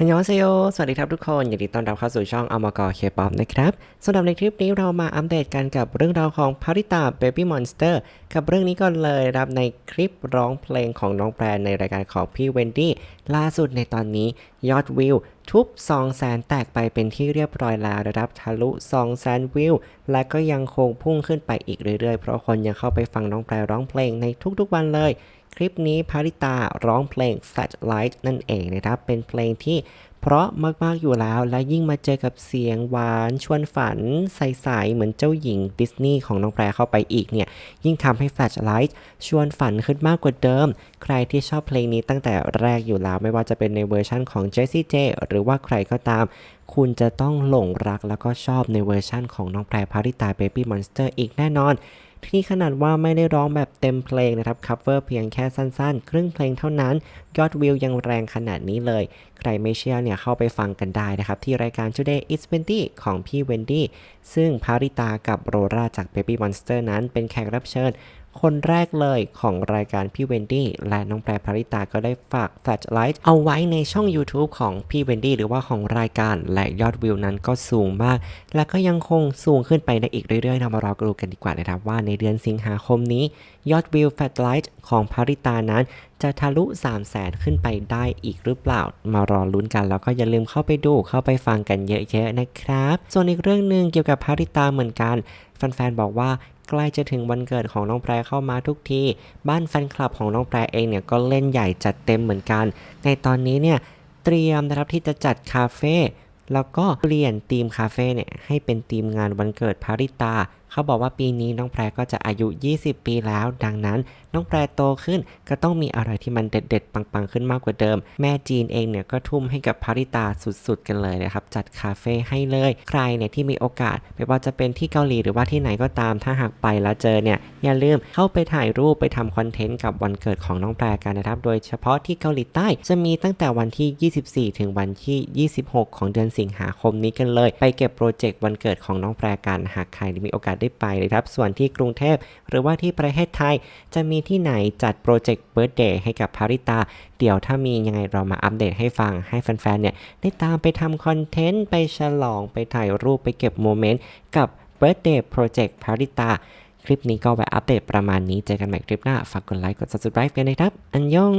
ฮันยองเซโยสวัสดีครับทุกคนยินดีต้อนรับเข้าสู่ช่องอมกอเคป๊อปนะครับสำหรับในคลิปนี้เรามาอัปเดตกันกับเรื่องราวของพาริตาเบบี้มอนสเตอร์กับเรื่องนี้ก่อนเลยครับในคลิปร้องเพลงของน้องแปรในรายการของพี่เวนดี้ล่าสุดในตอนนี้ยอดวิว ทุบ2แสนแตกไปเป็นที่เรียบร้อยแล้วนะครับทะลุ2แสนวิว และก็ยังคงพุ่งขึ้นไปอีกเรื่อยๆ เพราะคนยังเข้าไปฟังน้องแปรร้องเพลงในทุกๆวันเลย คลิปนี้พาริตาร้องเพลง Flashlight นั่นเองนะครับ เป็นเพลงที่ เพราะมากๆอยู่แล้วและยิ่งมาเจอกับเสียงหวานชวนฝันใสๆเหมือนเจ้าหญิงดิสนีย์ของน้องแปรเข้าไปอีกเนี่ย ยิ่งทำให้ Flashlight ชวนฝันขึ้นมากกว่าเดิม ใครที่ชอบเพลงนี้ตั้งแต่แรกอยู่แล้วไม่ว่าจะเป็นในเวอร์ชั่นของ Jessie J หรือว่าใครก็ตาม คุณจะต้องหลงรักแล้วก็ชอบในเวอร์ชั่นของน้องแพรพาริตา Baby Monster อีกแน่นอน ที่ขนาดว่าไม่ได้ร้องแบบเต็มเพลงนะครับคัฟเวอร์เพียงแค่สั้นๆ ครึ่งเพลงเท่านั้น ยอดวิวยังแรงขนาดนี้เลย ใครไม่เชื่อเนี่ยเข้าไปฟังกันได้นะครับ ที่รายการ Today It's 20ของพี่เวนดี้ซึ่งพาริตากับโรราจาก Baby Monster นั้นเป็นแขกรับเชิญ คนแรกเลยของรายการพี่เวนดี้และน้องแปรพริตาก็ได้ฝากแฟลชไลท์เอาไว้ในช่อง YouTube ของพี่เวนดี้หรือว่าของรายการและยอดวิวนั้นก็สูงมาก และก็ยังคงสูงขึ้นไปได้อีกเรื่อยๆเรามารอดูกันดีกว่านะครับว่าในเดือนสิงหาคมนี้ ยอดวิวแฟลชไลท์ของพริตานั้นจะทะลุ 3 0 0แสนขึ้นไปได้อีกหรือเปล่า มารอลุ้นกันแล้วก็อย่าลืมเข้าไปดูเข้าไปฟังกันเยอะๆนะครับ ส่วนอีกเรื่องหนึ่งเกี่ยวกับพาริตาเหมือนกันแฟนๆบอกว่า ใกล้จะถึงวันเกิดของน้องแปรเข้ามาทุกที บ้านแฟนคลับของน้องแปรเองเนี่ยก็เล่นใหญ่จัดเต็มเหมือนกัน ในตอนนี้เนี่ยเตรียมนะครับที่จะจัดคาเฟ่แล้วก็เปลี่ยนธีมคาเฟ่เนี่ยให้เป็นธีมงานวันเกิดพาริตาเขาบอกว่าปีนี้น้องแพรก็จะอายุ 20 ปีแล้ว ดังนั้นน้องแพรโตขึ้นก็ต้องมีอะไรที่มันเด็ดๆ ปังๆ ขึ้นมากกว่าเดิม แม่จีนเองเนี่ยก็ทุ่มให้กับพาริตาสุดๆ กันเลยนะครับ จัดคาเฟ่ให้เลย ใครเนี่ยที่มีโอกาสไม่ว่าจะเป็นที่เกาหลีหรือว่าที่ไหนก็ตาม ถ้าหากไปแล้วเจอเนี่ยอย่าลืมเข้าไปถ่ายรูปไปทำคอนเทนต์กับวันเกิดของน้องแพรกันนะครับ โดยเฉพาะที่เกาหลีใต้จะมีตั้งแต่วันที่ 24 ถึงวันที่ 26 ของเดือนสิงหาคมนี้กันเลย ไปเก็บโปรเจกต์วันเกิดของน้องแพรกันหากใครมีโอกาสได้ไปเลยครับ ส่วนที่กรุงเทพหรือว่าที่ประเทศไทย จะมีที่ไหนจัดโปรเจกต์เบิร์ d เดย์ให้กับพาริตา เดี๋ยวถ้ามียังไงเรามาอัปเดตให้ฟังให้แฟนๆเนี่ยได้ตามไปทำคอนเทนต์ ไปฉลองไปถ่ายรูปไปเก็บโมเมนต์กับเบิร์ d เดย์โปรเจกต์พาริตา คลิปนี้ก็ไว้อัปเดตประมาณนี้เจอกันใหม่คลิปหน้าฝากกดไลค์กด subscribe กันนะครับอันยอง